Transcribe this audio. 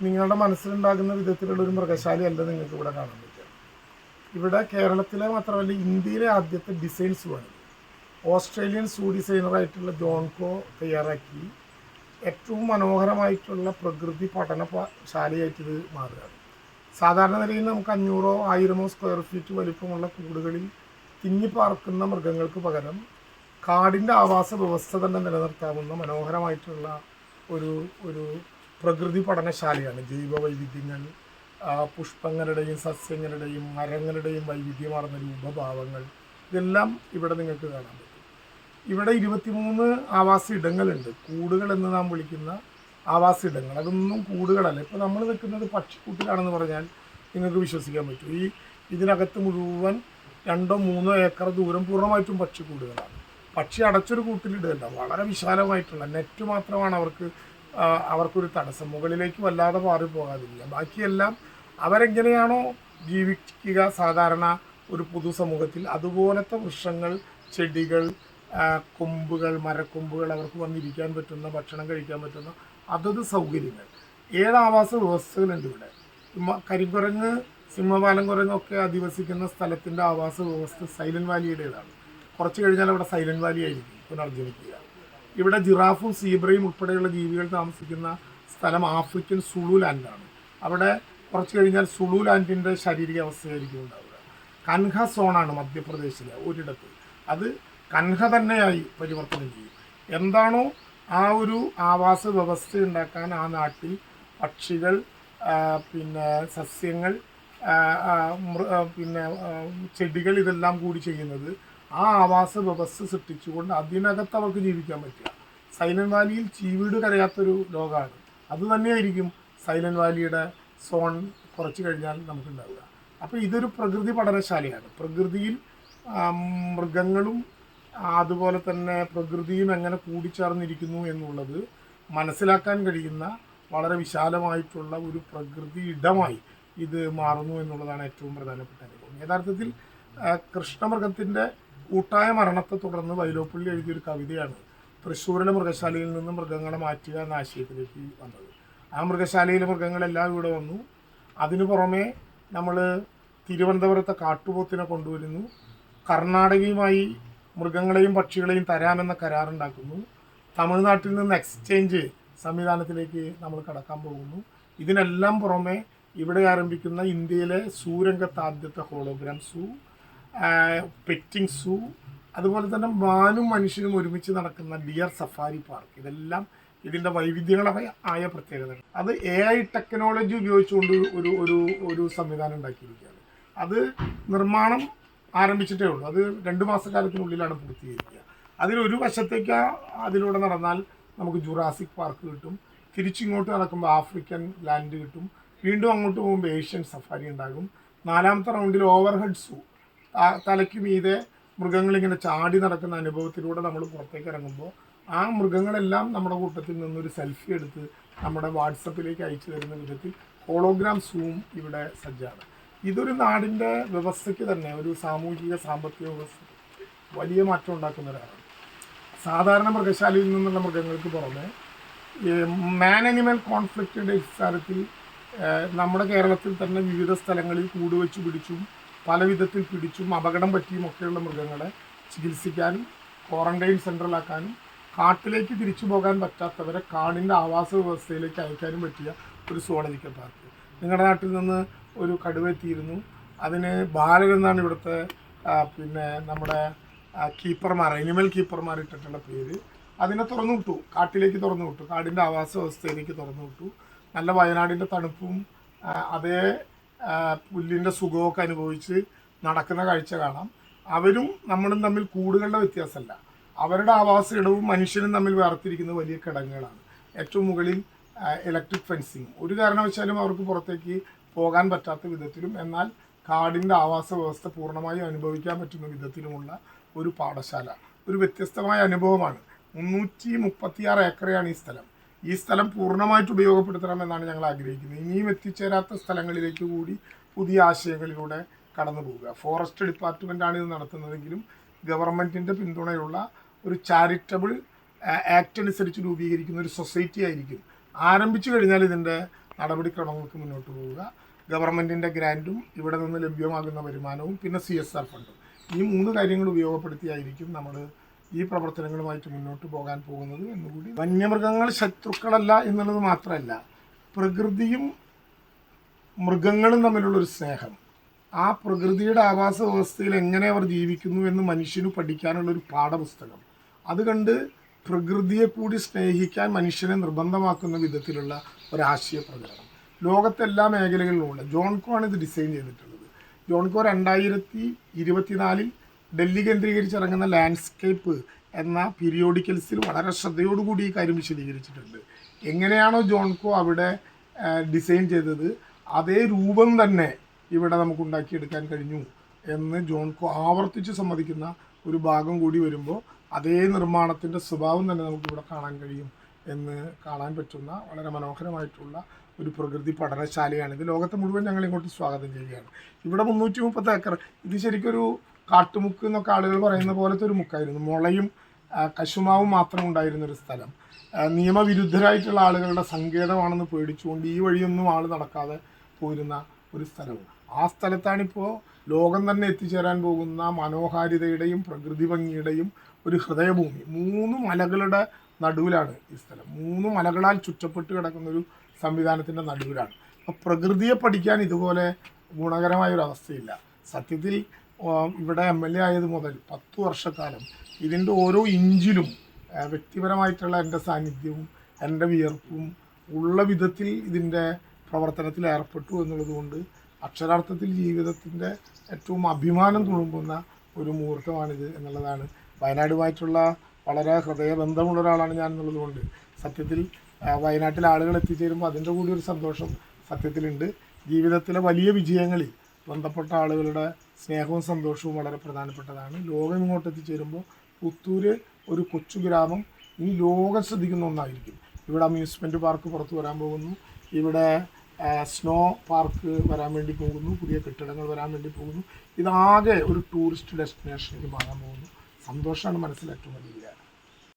നിങ്ങളുടെ മനസ്സിലുണ്ടാകുന്ന വിധത്തിലുള്ള ഒരു മൃഗശാലയല്ല നിങ്ങൾക്ക് ഇവിടെ കാണാൻ പറ്റുക. ഇവിടെ കേരളത്തിലെ മാത്രമല്ല ഇന്ത്യയിലെ ആദ്യത്തെ ഡിസൈൻസ് ആണ് ഓസ്ട്രേലിയൻ സൂ ഡിസൈനറായിട്ടുള്ള ജോൺകോ തയ്യാറാക്കി. ഏറ്റവും മനോഹരമായിട്ടുള്ള പ്രകൃതി പഠന ശാലയായിട്ടിത് മാറുകയാണ്. സാധാരണ നിലയിൽ നമുക്ക് അഞ്ഞൂറോ ആയിരമോ സ്ക്വയർ ഫീറ്റ് വലിപ്പമുള്ള കൂടുകളിൽ തിങ്ങിപ്പാർക്കുന്ന മൃഗങ്ങൾക്ക് പകരം കാടിന്റെ ആവാസ വ്യവസ്ഥ തന്നെ നിലനിർത്താവുന്ന മനോഹരമായിട്ടുള്ള ഒരു ഒരു പ്രകൃതി പഠനശാലയാണ്. ജൈവ വൈവിധ്യങ്ങൾ പുഷ്പങ്ങളുടെയും സസ്യങ്ങളുടെയും മരങ്ങളുടെയും വൈവിധ്യമാർന്ന രൂപഭാവങ്ങൾ ഇതെല്ലാം ഇവിടെ നിങ്ങൾക്ക് കാണാൻ പറ്റും. ഇവിടെ ഇരുപത്തിമൂന്ന് ആവാസ ഇടങ്ങളുണ്ട്. കൂടുകൾ എന്ന് നാം വിളിക്കുന്ന ആവാസ ഇടങ്ങൾ. അതൊന്നും കൂടുകളല്ല. ഇപ്പോൾ നമ്മൾ നിൽക്കുന്നത് പക്ഷിക്കൂട്ടിലാണെന്ന് പറഞ്ഞാൽ നിങ്ങൾക്ക് വിശ്വസിക്കാൻ പറ്റും. ഈ ഇതിനകത്ത് മുഴുവൻ രണ്ടോ മൂന്നോ ഏക്കർ ദൂരം പൂർണമായിട്ടും പക്ഷിക്കൂടുകളാണ്. പക്ഷി അടച്ചൊരു കൂട്ടിലിടുകയല്ല. വളരെ വിശാലമായിട്ടുള്ള നെറ്റ് മാത്രമാണ് അവർക്ക് അവർക്കൊരു തടസ്സം. മുകളിലേക്ക് വല്ലാതെ മാറിപ്പോകാതില്ല പോകാതില്ല ബാക്കിയെല്ലാം അവരെങ്ങനെയാണോ ജീവിക്കുക സാധാരണ ഒരു പൊതുസമൂഹത്തിൽ അതുപോലത്തെ വൃക്ഷങ്ങൾ ചെടികൾ കൊമ്പുകൾ മരക്കൊമ്പുകൾ അവർക്ക് വന്നിരിക്കാൻ പറ്റുന്ന ഭക്ഷണം കഴിക്കാൻ പറ്റുന്ന അതത് സൗകര്യങ്ങൾ. ഏഴ് ആവാസ വ്യവസ്ഥകളുണ്ട് ഇവിടെ. കരിക്കുരങ്ങ് സിംഹപാലം കുരങ്ങൊക്കെ അധിവസിക്കുന്ന സ്ഥലത്തിന്റെ ആവാസ വ്യവസ്ഥ സൈലന്റ് വാലിയുടേതാണ് കുറച്ച് കഴിഞ്ഞാൽ അവിടെ സൈലന്റ് വാലി ആയിരിക്കും പുനർജനിക്കുക. ഇവിടെ ജിറാഫും സീബ്രയും ഉൾപ്പെടെയുള്ള ജീവികൾ താമസിക്കുന്ന സ്ഥലം ആഫ്രിക്കൻ സുളു ലാൻഡാണ് അവിടെ കുറച്ച് കഴിഞ്ഞാൽ സുളു ലാൻഡിന്റെ ശാരീരിക അവസ്ഥയായിരിക്കും ഉണ്ടാവുക. കൻഹ സോണാണ് മധ്യപ്രദേശിലെ ഒരിടത്ത്. അത് കൻഹ തന്നെയായി പരിവർത്തനം ചെയ്യും. എന്താണോ ആ ഒരു ആവാസ വ്യവസ്ഥ ഉണ്ടാക്കാൻ ആ നാട്ടിൽ പക്ഷികൾ പിന്നെ സസ്യങ്ങൾ പിന്നെ ചെടികൾ ഇതെല്ലാം കൂടി ചെയ്യുന്നത് ആ ആവാസ വ്യവസ്ഥ സൃഷ്ടിച്ചുകൊണ്ട് അതിനകത്ത് അവർക്ക് ജീവിക്കാൻ പറ്റുക. സൈലന്റ് വാലിയിൽ ചീവീട് കരയാത്തൊരു ലോകമാണ് അത് തന്നെയായിരിക്കും സൈലന്റ് വാലിയുടെ സോൺ കുറച്ച് കഴിഞ്ഞാൽ നമുക്കുണ്ടാവുക. അപ്പോൾ ഇതൊരു പ്രകൃതി പഠനശാലയാണ്. പ്രകൃതിയിൽ മൃഗങ്ങളും അതുപോലെ തന്നെ പ്രകൃതിയും എങ്ങനെ കൂടിച്ചേർന്നിരിക്കുന്നു എന്നുള്ളത് മനസ്സിലാക്കാൻ കഴിയുന്ന വളരെ വിശാലമായിട്ടുള്ള ഒരു പ്രകൃതി ഇടമായി ഇത് മാറുന്നു എന്നുള്ളതാണ് ഏറ്റവും പ്രധാനപ്പെട്ട അനുഭവം. യഥാർത്ഥത്തിൽ കൃഷ്ണമൃഗത്തിന്റെ കൂട്ടായ മരണത്തെ തുടർന്ന് വൈലോപ്പള്ളി എഴുതിയൊരു കവിതയാണ് തൃശ്ശൂരിലെ മൃഗശാലയിൽ നിന്ന് മൃഗങ്ങളെ മാറ്റുക എന്ന ആശയത്തിലേക്ക് വന്നത്. ആ മൃഗശാലയിലെ മൃഗങ്ങളെല്ലാം ഇവിടെ വന്നു. അതിനു പുറമെ നമ്മൾ തിരുവനന്തപുരത്തെ കാട്ടുപോത്തിനെ കൊണ്ടുവരുന്നു. കർണാടകയുമായി മൃഗങ്ങളെയും പക്ഷികളെയും തരാമെന്ന കരാറുണ്ടാക്കുന്നു. തമിഴ്നാട്ടിൽ നിന്ന് എക്സ്ചേഞ്ച് സംവിധാനത്തിലേക്ക് നമ്മൾ കടക്കാൻ പോകുന്നു. ഇതിനെല്ലാം പുറമെ ഇവിടെ ആരംഭിക്കുന്ന ഇന്ത്യയിലെ സൂരംഗത്താദ്യത്തെ ഹോളോഗ്രാം സൂ പെറ്റിംഗ് സൂ അതുപോലെ തന്നെ മാനും മനുഷ്യനും ഒരുമിച്ച് നടക്കുന്ന ഡിയർ സഫാരി പാർക്ക് ഇതെല്ലാം ഇതിന്റെ വൈവിധ്യങ്ങളായ ആയ പ്രത്യേകതകൾ. അത് എ ഐ ടെക്നോളജി ഉപയോഗിച്ചുകൊണ്ട് ഒരു ഒരു ഒരു സംവിധാനം ഉണ്ടാക്കിയിരിക്കുകയാണ്. അത് നിർമ്മാണം ആരംഭിച്ചിട്ടേ ഉള്ളൂ. അത് രണ്ട് മാസക്കാലത്തിനുള്ളിലാണ് പൂർത്തീകരിക്കുക. അതിലൊരു വശത്തേക്ക് അതിലൂടെ നടന്നാൽ നമുക്ക് ജുറാസിക് പാർക്ക് കിട്ടും. തിരിച്ചിങ്ങോട്ട് നടക്കുമ്പോൾ ആഫ്രിക്കൻ ലാൻഡ് കിട്ടും. വീണ്ടും അങ്ങോട്ട് പോകുമ്പോൾ ഏഷ്യൻ സഫാരി ഉണ്ടാകും. നാലാമത്തെ റൗണ്ടിൽ ഓവർഹെഡ് സൂ തലയ്ക്ക് മീതെ മൃഗങ്ങളിങ്ങനെ ചാടി നടക്കുന്ന അനുഭവത്തിലൂടെ നമ്മൾ പുറത്തേക്ക് ഇറങ്ങുമ്പോൾ ആ മൃഗങ്ങളെല്ലാം നമ്മുടെ കൂട്ടത്തിൽ നിന്നൊരു സെൽഫി എടുത്ത് നമ്മുടെ വാട്സപ്പിലേക്ക് അയച്ചു തരുന്ന വിധത്തിൽ ഹോളോഗ്രാം സൂം ഇവിടെ സജ്ജമാണ് ഇതൊരു നാടിന്റെ വ്യവസ്ഥയ്ക്ക് തന്നെ ഒരു സാമൂഹിക സാമ്പത്തിക വ്യവസ്ഥ വലിയ മാറ്റം ഉണ്ടാക്കുന്ന ഒരാളാണ്. സാധാരണ മൃഗശാലയിൽ നിന്നുള്ള മൃഗങ്ങൾക്ക് പുറമെ മാൻ അനിമൽ കോൺഫ്ലിക്റ്റിന്റെ അടിസ്ഥാനത്തിൽ നമ്മുടെ കേരളത്തിൽ തന്നെ വിവിധ സ്ഥലങ്ങളിൽ കൂടുവെച്ച് പിടിച്ചും പല വിധത്തിൽ പിടിച്ചും അപകടം പറ്റിയും ഒക്കെയുള്ള മൃഗങ്ങളെ ചികിത്സിക്കാനും ക്വാറന്റൈൻ സെന്ററിലാക്കാനും കാട്ടിലേക്ക് തിരിച്ചു പോകാൻ പറ്റാത്തവരെ കാടിന്റെ ആവാസ വ്യവസ്ഥയിലേക്ക് അയക്കാനും പറ്റിയ ഒരു സോളജിക്കൽ പാർക്ക്. നിങ്ങളുടെ നാട്ടിൽ നിന്ന് ഒരു കടുവെത്തിയിരുന്നു അതിന് ബാലൻ എന്നാണ് ഇവിടുത്തെ പിന്നെ നമ്മുടെ കീപ്പർമാർ അനിമൽ കീപ്പർമാർ ഇട്ടിട്ടുള്ള പേര്. അതിനെ തുറന്നു വിട്ടു. കാട്ടിലേക്ക് തുറന്നു വിട്ടു. കാടിന്റെ ആവാസ വ്യവസ്ഥയിലേക്ക് തുറന്നു വിട്ടു. നല്ല വയനാടിന്റെ തണുപ്പും അതേ പുല്ലിന്റെ സുഖമൊക്കെ അനുഭവിച്ച് നടക്കുന്ന കാഴ്ച കാണാം. അവരും നമ്മളും തമ്മിൽ കൂടുകളുടെ വ്യത്യാസമല്ല. അവരുടെ ആവാസ ഇടവും മനുഷ്യനും തമ്മിൽ വേർതിരിക്കുന്ന വലിയ കിടങ്ങുകളാണ് ഏറ്റവും മുകളിൽ ഇലക്ട്രിക് ഫെൻസിങ് ഒരു കാരണവശാലും അവർക്ക് പുറത്തേക്ക് പോകാൻ പറ്റാത്ത വിധത്തിലും എന്നാൽ കാടിന്റെ ആവാസ വ്യവസ്ഥ പൂർണമായും അനുഭവിക്കാൻ പറ്റുന്ന വിധത്തിലുമുള്ള ഒരു പാഠശാല. ഒരു വ്യത്യസ്തമായ അനുഭവമാണ്. മുന്നൂറ്റി മുപ്പത്തിയാറ് ഏക്കറയാണ് ഈ സ്ഥലം. ഈ സ്ഥലം പൂർണമായിട്ട് ഉപയോഗപ്പെടുത്തണമെന്നാണ് ഞങ്ങൾ ആഗ്രഹിക്കുന്നത്. ഇനിയും എത്തിച്ചേരാത്ത സ്ഥലങ്ങളിലേക്ക് കൂടി പുതിയ ആശയങ്ങളിലൂടെ കടന്നു പോവുക ഫോറസ്റ്റ് ഡിപ്പാർട്ട്മെന്റാണ് ഇത് നടത്തുന്നതെങ്കിലും ഗവൺമെന്റിന്റെ പിന്തുണയുള്ള ഒരു ചാരിറ്റബിൾ ആക്ട് അനുസരിച്ച് രൂപീകരിക്കുന്ന ഒരു സൊസൈറ്റി ആയിരിക്കും. ആരംഭിച്ചു കഴിഞ്ഞാൽ ഇതിന്റെ നടപടിക്രമങ്ങൾക്ക് മുന്നോട്ട് പോവുക. ഗവൺമെന്റിന്റെ ഗ്രാന്റും ഇവിടെ നിന്ന് ലഭ്യമാകുന്ന വരുമാനവും പിന്നെ സി എസ് ആർ ഫണ്ടും ഈ മൂന്ന് കാര്യങ്ങൾ ഉപയോഗപ്പെടുത്തിയായിരിക്കും നമ്മൾ ഈ പ്രവർത്തനങ്ങളുമായിട്ട് മുന്നോട്ട് പോകാൻ പോകുന്നത് എന്നുകൂടി. വന്യമൃഗങ്ങൾ ശത്രുക്കളല്ല എന്നുള്ളത് മാത്രമല്ല പ്രകൃതിയും മൃഗങ്ങളും തമ്മിലുള്ളൊരു സ്നേഹം. ആ പ്രകൃതിയുടെ ആവാസ വ്യവസ്ഥയിൽ എങ്ങനെ അവർ ജീവിക്കുന്നു എന്ന് മനുഷ്യന് പഠിക്കാനുള്ളൊരു പാഠപുസ്തകം. അത് കണ്ട് പ്രകൃതിയെ കൂടി സ്നേഹിക്കാൻ മനുഷ്യനെ നിർബന്ധമാക്കുന്ന വിധത്തിലുള്ള ഒരാശയ പ്രകടനം. ലോകത്തെല്ലാ മേഖലകളിലുമുണ്ട്. ജോൺകോ ആണ് ഇത് ഡിസൈൻ ചെയ്തിട്ടുള്ളത്. ജോൺകോ രണ്ടായിരത്തി ഇരുപത്തിനാലിൽ ഡൽഹി കേന്ദ്രീകരിച്ച് ഇറങ്ങുന്ന ലാൻഡ്സ്കേപ്പ് എന്ന പീരിയോഡിക്കൽസിൽ വളരെ ശ്രദ്ധയോടുകൂടി ഈ കാര്യം വിശദീകരിച്ചിട്ടുണ്ട്. എങ്ങനെയാണോ ജോൺകോ അവിടെ ഡിസൈൻ ചെയ്തത് അതേ രൂപം തന്നെ ഇവിടെ നമുക്ക് ഉണ്ടാക്കിയെടുക്കാൻ കഴിഞ്ഞു എന്ന് ജോൺകോ ആവർത്തിച്ച് സമ്മതിക്കുന്ന ഒരു ഭാഗം കൂടി വരുമ്പോൾ അതേ നിർമ്മാണത്തിന്റെ സ്വഭാവം തന്നെ നമുക്കിവിടെ കാണാൻ കഴിയും എന്ന് കാണാൻ പറ്റുന്ന വളരെ മനോഹരമായിട്ടുള്ള ഒരു പ്രകൃതി പഠനശാലയാണ് ഇത്. ലോകത്തെ മുഴുവൻ ഞങ്ങൾ ഇങ്ങോട്ട് സ്വാഗതം ചെയ്യുകയാണ്. ഇവിടെ മുന്നൂറ്റി മുപ്പത് ഏക്കർ. ഇത് ശരിക്കൊരു കാട്ടുമുക്ക് എന്നൊക്കെ ആളുകൾ പറയുന്ന പോലത്തെ ഒരു മുക്കായിരുന്നു. മുളയും കശുമാവും മാത്രം ഉണ്ടായിരുന്ന ഒരു സ്ഥലം. നിയമവിരുദ്ധരായിട്ടുള്ള ആളുകളുടെ സങ്കേതമാണെന്ന് പേടിച്ചുകൊണ്ട് ഈ വഴിയൊന്നും ആൾ നടക്കാതെ പോയിരുന്ന ഒരു സ്ഥലവും. ആ സ്ഥലത്താണിപ്പോൾ ലോകം തന്നെ എത്തിച്ചേരാൻ പോകുന്ന മനോഹാരിതയുടെയും പ്രകൃതി ഭംഗിയുടെയും ഒരു ഹൃദയഭൂമി. മൂന്ന് മലകളുടെ നടുവിലാണ് ഈ സ്ഥലം. മൂന്ന് മലകളാൽ ചുറ്റപ്പെട്ട് കിടക്കുന്ന ഒരു സംവിധാനത്തിന്റെ നടുവിലാണ്. അപ്പോൾ പ്രകൃതിയെ പഠിക്കാൻ ഇതുപോലെ ഗുണകരമായ ഒരു അവസ്ഥയില്ല സത്യത്തിൽ ഇവിടെ എം എൽ എ ആയത് മുതൽ പത്ത് വർഷക്കാലം ഇതിന്റെ ഓരോ ഇഞ്ചിലും വ്യക്തിപരമായിട്ടുള്ള എന്റെ സാന്നിധ്യവും എന്റെ വിയർപ്പും ഉള്ള വിധത്തിൽ ഇതിന്റെ പ്രവർത്തനത്തിൽ ഏർപ്പെട്ടു എന്നുള്ളത് കൊണ്ട് അക്ഷരാർത്ഥത്തിൽ ജീവിതത്തിന്റെ ഏറ്റവും അഭിമാനം തുളുമ്പുന്ന ഒരു മുഹൂർത്തമാണിത് എന്നുള്ളതാണ്. വയനാടുമായിട്ടുള്ള വളരെ ഹൃദയബന്ധമുള്ള ഒരാളാണ് ഞാൻ എന്നുള്ളത് കൊണ്ട് സത്യത്തിൽ വയനാട്ടിൽ ആളുകൾ എത്തിച്ചേരുമ്പോൾ അതിന്റെ കൂടി ഒരു സന്തോഷം സത്യത്തിലുണ്ട്. ജീവിതത്തിലെ വലിയ വിജയങ്ങളിൽ ബന്ധപ്പെട്ട ആളുകളുടെ സ്നേഹവും സന്തോഷവും വളരെ പ്രധാനപ്പെട്ടതാണ്. ലോകം ഇങ്ങോട്ട് എത്തിച്ചേരുമ്പോൾ പുത്തൂര് ഒരു കൊച്ചു ഗ്രാമം ഈ ലോകം ശ്രദ്ധിക്കുന്ന ഒന്നായിരിക്കും. ഇവിടെ അമ്യൂസ്മെന്റ് പാർക്ക് പുറത്ത് വരാൻ പോകുന്നു. ഇവിടെ സ്നോ പാർക്ക് വരാൻ വേണ്ടി പോകുന്നു. പുതിയ കെട്ടിടങ്ങൾ വരാൻ വേണ്ടി പോകുന്നു. ഇതാകെ ഒരു ടൂറിസ്റ്റ് ഡെസ്റ്റിനേഷനിലേക്ക് മാറാൻ പോകുന്നു. സന്തോഷമാണ് മനസ്സിൽ ഏറ്റവും വലിയ